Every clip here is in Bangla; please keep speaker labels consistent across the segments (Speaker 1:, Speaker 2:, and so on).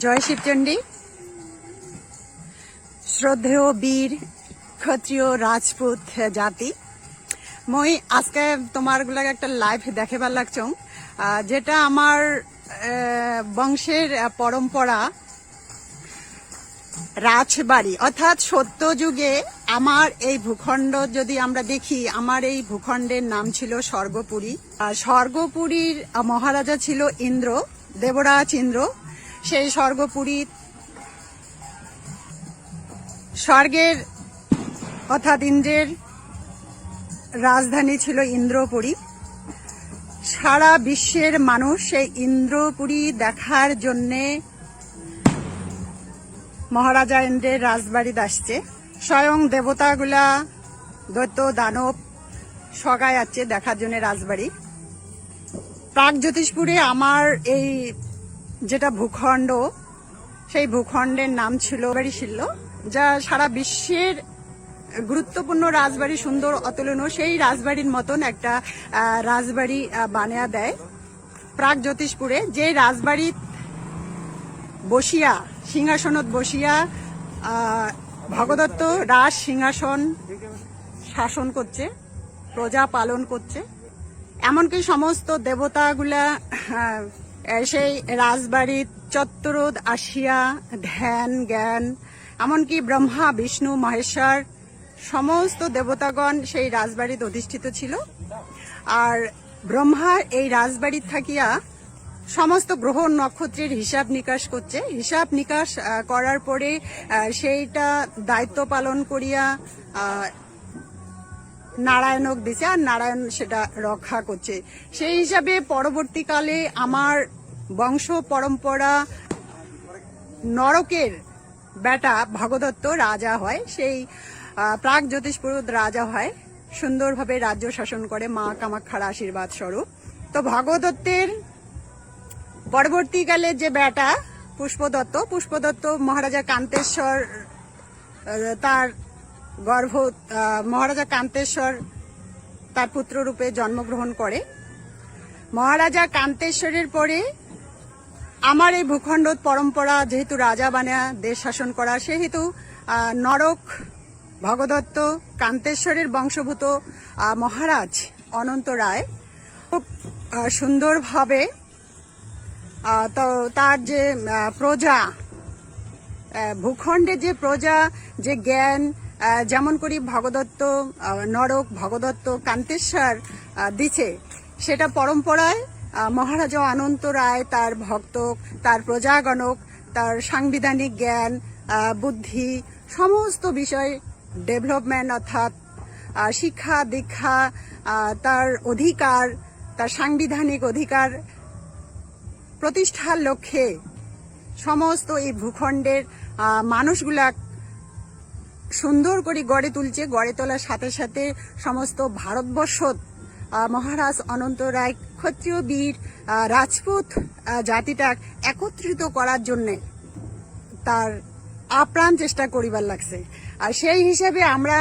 Speaker 1: জয় শিবচণ্ডী শ্রদ্ধেয় বীর, ক্ষত্রিয় রাজপুত জাতি। মই আজকে তোমার গুলাকে একটা লাইভ দেখেবার লাগছং। যেটা আমার বংশের পরম্পরা। রাজবাড়ি। অর্থাৎ সত্য যুগে আমার এই ভূখণ্ড যদি আমরা দেখি, আমার এই ভূখণ্ডের নাম ছিল স্বর্গপুরী। আর স্বর্গপুরীর মহারাজা ছিল ইন্দ্র, দেবরাজ ইন্দ্র। সেই স্বর্গপুরী স্বর্গের অর্থাৎ ইন্দ্রের রাজধানী ছিল ইন্দ্রপুরী। সারা বিশ্বের মানুষ সেই ইন্দ্রপুরী দেখার জন্যে মহারাজা ইন্দ্রের রাজবাড়িতে আসছে। স্বয়ং দেবতাগুলা দৈত্য, দানব সগায় আছে দেখার জন্য রাজবাড়ি। প্রাক জ্যোতিষপুরে আমার এই যেটা ভূখণ্ড, সেই ভূখণ্ডের নাম ছিল বাড়ি শিল্ল, যা সারা বিশ্বের গুরুত্বপূর্ণ রাজবাড়ি সুন্দর অতুলনীয়। সেই রাজবাড়ির মতন একটা রাজবাড়ি বানিয়া দেয় প্রাক জ্যোতিষপুরে। যে রাজবাড়ি বসিয়া, সিংহাসনত বসিয়া ভগদত্ত রাজ সিংহাসন শাসন করছে, প্রজা পালন করছে, এমনকি সমস্ত দেবতাগুলা সেই রাজবাড়ির চত্বরদ, আসিয়া, ধ্যান, জ্ঞান, এমনকি ব্রহ্মা, বিষ্ণু, মহেশ্বর, সমস্ত দেবতাগণ সেই রাজবাড়িতে অধিষ্ঠিত ছিল। আর ব্রহ্মার এই রাজবাড়ি থাকিয়া সমস্ত গ্রহ নক্ষত্রের হিসাব নিকাশ করছে। হিসাব নিকাশ করার পরে সেইটা দায়িত্ব পালন করিয়া নারায়ণক দিছে আর নারায়ণ সেটা রক্ষা করছে। সেই হিসাবে পরবর্তীকালে আমার বংশ পরম্পরা, নরকের বেটা ভগদত্ত রাজা হয়। সেই প্রাক জ্যোতিষপুরুত রাজা হয়। সুন্দরভাবে রাজ্য শাসন করে মা কামাক্ষার আশীর্বাদ স্বরূপ। তো ভগদত্তের পরবর্তীকালে যে বেটা পুষ্পদত্ত পুষ্পদত্ত মহারাজা কান্তেশ্বর তার গর্ভ মহারাজা কান্তেশ্বর তার পুত্ররূপে জন্মগ্রহণ করে। মহারাজা কান্তেশ্বরের পরে আমার এই ভূখণ্ড পরম্পরা যেহেতু রাজা বানা দেশ শাসন করা সেহেতু নরক ভগদত্ত কান্তেশ্বরের বংশভূত মহারাজ অনন্ত রায় খুব সুন্দরভাবে তো তার যে প্রজা আহ, ভূখণ্ডে যে প্রজা যে জ্ঞান যেমন করি ভগদত্ত নরক ভগদত্ত কান্তেশ্বর দিছে সেটা পরম্পরায় মহারাজা অনন্ত রায়, তার ভক্ত তার প্রজাগণক, তার সাংবিধানিক জ্ঞান বুদ্ধি, সমস্ত বিষয় ডেভেলপমেন্ট অর্থাৎ শিক্ষা, দীক্ষা তার অধিকার, তার সাংবিধানিক অধিকার প্রতিষ্ঠার লক্ষ্যে সমস্ত এই ভূখণ্ডের মানুষগুলা সুন্দর করে গড়ে তুলছে, গড়ে তোলার সাথে সাথে সমস্ত ভারতবর্ষ মহারাজ অনন্ত রায় ক্ষত্রিয় বীর রাজপুত জাতিটা একত্রিত করার জন্যে তার আপ্রাণ চেষ্টা করিবার লাগছে। আর সেই হিসাবে আমরা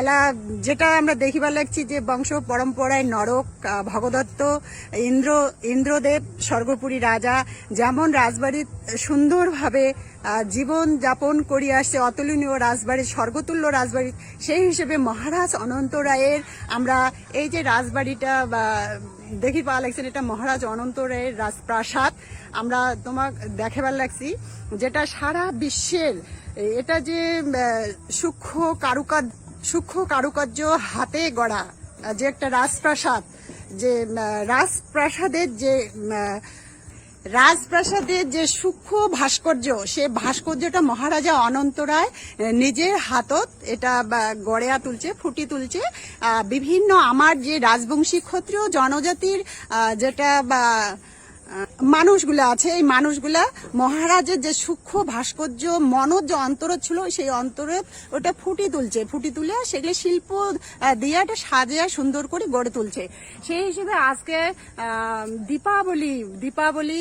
Speaker 1: এলা, যেটা আমরা দেখিবার লাগছি যে বংশ পরম্পরায় নরক ভগদত্ত, ইন্দ্র, ইন্দ্রদেব, স্বর্গপুরী রাজা যেমন রাজবাড়ি সুন্দরভাবে জীবন যাপন করিয়া আসছে, অতুলনীয় রাজবাড়ি স্বর্গতুল্য রাজবাড়ি সেই হিসেবে মহারাজ অনন্ত রায়ের আমরা এই যে রাজবাড়িটা বা দেখি পাওয়া লাগছে এটা মহারাজ অনন্তরের রাজপ্রাসাদ। আমরা তোমার দেখেবার লাগছি যেটা সারা বিশ্বের, এটা যে সূক্ষ্ম কারুকাজ, সূক্ষ্ম কারুকার্য হাতে গড়া, যে একটা রাজপ্রাসাদ, যে রাজপ্রাসাদের যে রাজপ্রাসাদের যে সূক্ষ্ম ভাস্কর্য, সে ভাস্কর্যটা মহারাজা অনন্ত রায় নিজের হাতত এটা গড়েয়া তুলছে ফুটি তুলছে। বিভিন্ন আমার যে রাজবংশী ক্ষত্রিয় জনজাতির যেটা মানুষগুলা আছে, এই মানুষগুলা মহারাজের যে সূক্ষ্ম ভাস্কর্য, মনজ যে অন্তর ছিল, সেই অন্তরে ওটা ফুটি তুলছে। ফুটি তুলে সেগুলো শিল্প দিয়ে এটা সাজিয়া সুন্দর করে গড়ে তুলছে। সেই হিসেবে আজকে দীপাবলি দীপাবলি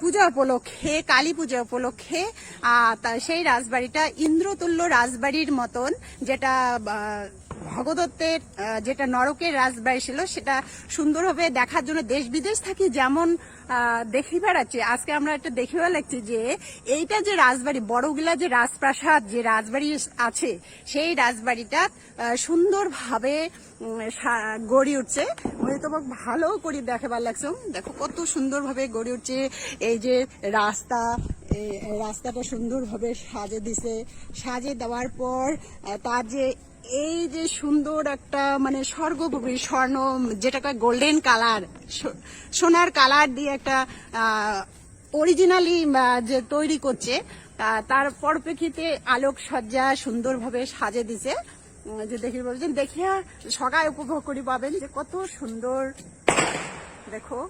Speaker 1: পূজা উপলক্ষে, কালী পূজা উপলক্ষে সেই রাজবাড়িটা ইন্দ্রতুল্য রাজবাড়ির মতন, যেটা ভগদত্তের যেটা নরকের রাজবাড়ি ছিল, সেটা সুন্দরভাবে দেখার জন্য দেশ বিদেশ থাকি যেমন দেখি বেড়াচ্ছে। আজকে আমরা একটা দেখে বেড়াচ্ছি যে, এইটা যে রাজবাড়ি, বড়গুলা যে রাজপ্রাসাদ, যে রাজবাড়ি আছে, সেই রাজবাড়িটা সুন্দরভাবে গড়ে উঠছে। মানে তোমাকে ভালো করে দেখাবার লাগছে। দেখো কত সুন্দরভাবে গড়ে উঠছে। এই যে রাস্তা রাস্তাটা সুন্দরভাবে সাজে দিছে। সাজে দেওয়ার পর তার যে এই যে সুন্দর একটা মানে স্বর্গভূমি, স্বর্ণ, যেটাকে গোল্ডেন কালার সোনার কালার দিয়ে একটা অরিজিনালি যে তৈরি করছে তার পরপ্রেক্ষিতে আলোক সজ্জা সুন্দরভাবে সাজে দিছে। যে দেখি বলছেন দেখিয়া সবাই উপভোগ করি পাবেন যে কত সুন্দর। দেখো।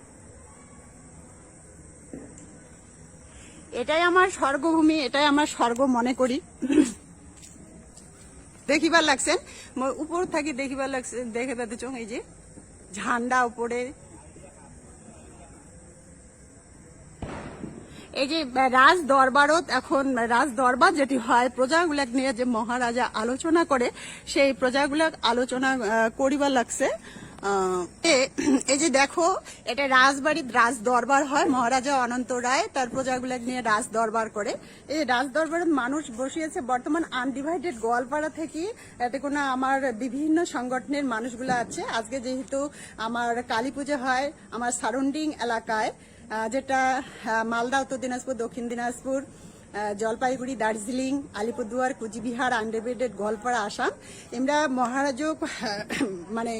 Speaker 1: এটাই আমার স্বর্গভূমি, এটাই আমার স্বর্গ মনে করি। দেখিবার লাগছেন উপর থাকি দেখিবার লাগছে, দেখে পেতে চোখ এই যে ঝান্ডা উপরে। এই যে রাজ দরবারত এখন, রাজ দরবার যেটি হয়, প্রজাগুলাক নিয়ে যে মহারাজা আলোচনা করে, সেই প্রজাগুলাক আলোচনা করিবার লাগছে। এই যে দেখো, এটা রাজবাড়ির রাজ দরবার হয়, মহারাজা অনন্ত রায় তার প্রজাগুলাক নিয়ে রাজ দরবার করে। এই রাজ দরবারের মানুষ বসিয়েছে, বর্তমান আনডিভাইডেড গোয়ালপাড়া থেকে, এতে কোনো আমার বিভিন্ন সংগঠনের মানুষগুলো আছে। আজকে যেহেতু আমার কালী পুজো হয়, আমার সারাউন্ডিং এলাকায় যেটা মালদা, উত্তর দিনাজপুর, দক্ষিণ দিনাজপুর জলপাইগুড়ি, দার্জিলিং, আলিপুরদুয়ার, কুচবিহার আন্ডারবেডেড গোয়ালপাড়া, আসাম। এমরা মহারাজ মানে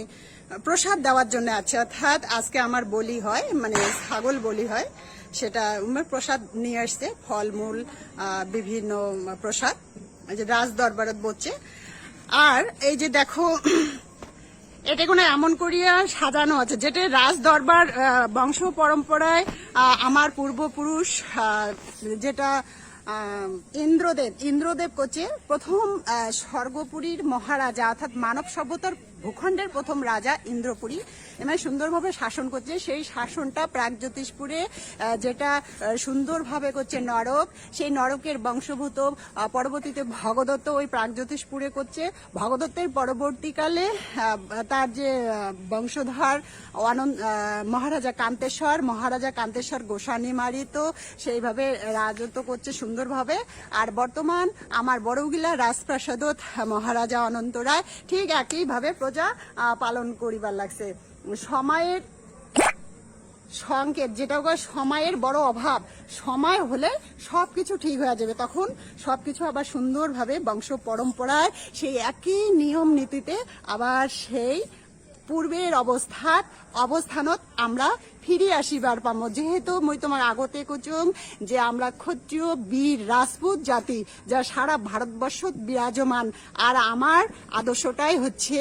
Speaker 1: প্রসাদ দেওয়ার জন্য আছে। অর্থাৎ আজকে আমার বলি হয় মানে ছাগল বলি হয়, সেটা প্রসাদ নিয়ে আসছে, ফলমূল বিভিন্ন প্রসাদ যে রাজ দরবারত বলছে। আর এই যে দেখো এটা কোনো এমন করিয়া সাজানো আছে, যেটা রাজ দরবার বংশ পরম্পরায় আমার পূর্বপুরুষ যেটা ইন্দ্রদেব ইন্দ্রদেব কোচে প্রথম স্বর্গপুরীর মহারাজা অর্থাৎ মানব সভ্যতার ভূখণ্ডের প্রথম রাজা ইন্দ্রপুরী। এমন সুন্দরভাবে শাসন করছে। সেই শাসনটা প্রাগজ্যোতিষপুরে যেটা সুন্দরভাবে করছে নরক। সেই নরকের বংশভূত পরবর্তীতে ভগদত্ত ওই প্রাগজ্যোতিষপুরে করছে। ভগদত্তের পরবর্তীকালে তার যে বংশধর, অনন্ত মহারাজা কান্তেশ্বর মহারাজা কান্তেশ্বর গোস্বামী মারিত, সেইভাবে রাজত্ব করছে সুন্দরভাবে। আর বর্তমান আমার বড়গিলা রাজপ্রাসাদত মহারাজা অনন্ত রায়, ঠিক একইভাবে আহ, পালন করিবার লাগছে। সময়ের সংকেত যেটা হয় সময়ের বড় অভাব। সময় হলে সবকিছু ঠিক হয়ে যাবে। তখন সবকিছু আবার সুন্দরভাবে বংশ পরম্পরায় সেই একই নিয়ম নীতিতে আবার সেই পূর্বের অবস্থাত অবস্থানত আমরা ফিরে আসিবার পাম। যেহেতু মই তোমার আগতে কুচুম যে আমরা ক্ষত্রিয় বীর রাজপুত জাতি, যা সারা ভারতবর্ষ বিরাজমান। আর আমার আদর্শটাই হচ্ছে,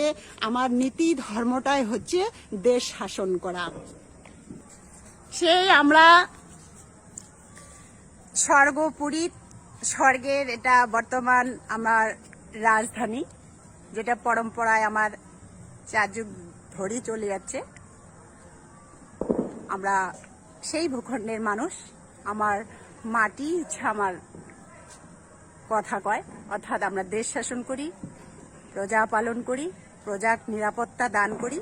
Speaker 1: আমার নীতি ধর্মটাই হচ্ছে দেশ শাসন করা। সেই আমরা স্বর্গপুরী, স্বর্গের এটা বর্তমান আমার রাজধানী, যেটা পরম্পরায় আমার চার যুগ ধরেই চলে যাচ্ছে। আমরা সেই ভূখণ্ডের মানুষ। আমার মাটি আমার কথা কয়, অর্থাৎ আমরা দেশ শাসন করি, প্রজা পালন করি, প্রজার নিরাপত্তা দান করি,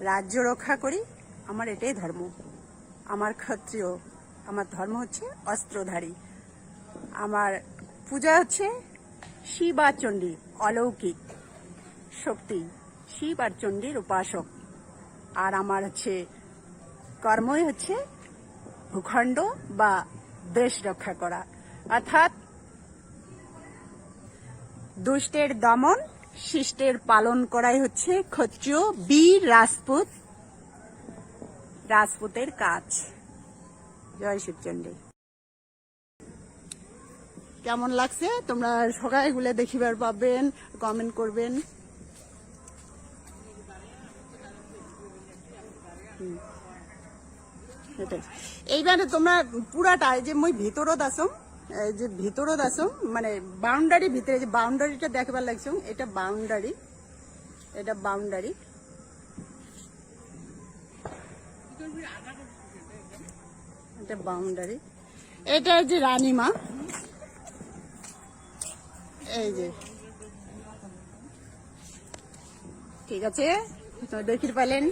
Speaker 1: রাজ্য রক্ষা করি। আমার এটাই ধর্ম। আমার ক্ষত্রিয়, আমার ধর্ম হচ্ছে অস্ত্রধারী। আমার পূজা হচ্ছে শিব আর চণ্ডী অলৌকিক শক্তি। শিব আর চণ্ডীর উপাসক। আর আমার হচ্ছে কর্মই হচ্ছে ভূখণ্ড বা দেশ রক্ষা করা। অর্থাৎ দুষ্টের দমন, শিষ্টের পালন করাই হচ্ছে ক্ষত্রিয় বীর রাজপুত, রাজপুতের কাজ। জয় শিবচন্ডী কেমন লাগছে? তোমরা সবাই গুলো দেখিবার পাবেন কমেন্ট করবেন। হুম। সেটাই। এইবারে তোমরা পুরাটা যে মই ভিতরত আসম যে ভিতরত আসম মানে বাউন্ডারি ভিতরে যে বাউন্ডারিটা দেখবার লাগছম এটা বাউন্ডারি এটা বাউন্ডারি এটা বাউন্ডারি এটা যে রানীমা। এই যে। ঠিক আছে? তো দেখি পাইলেন।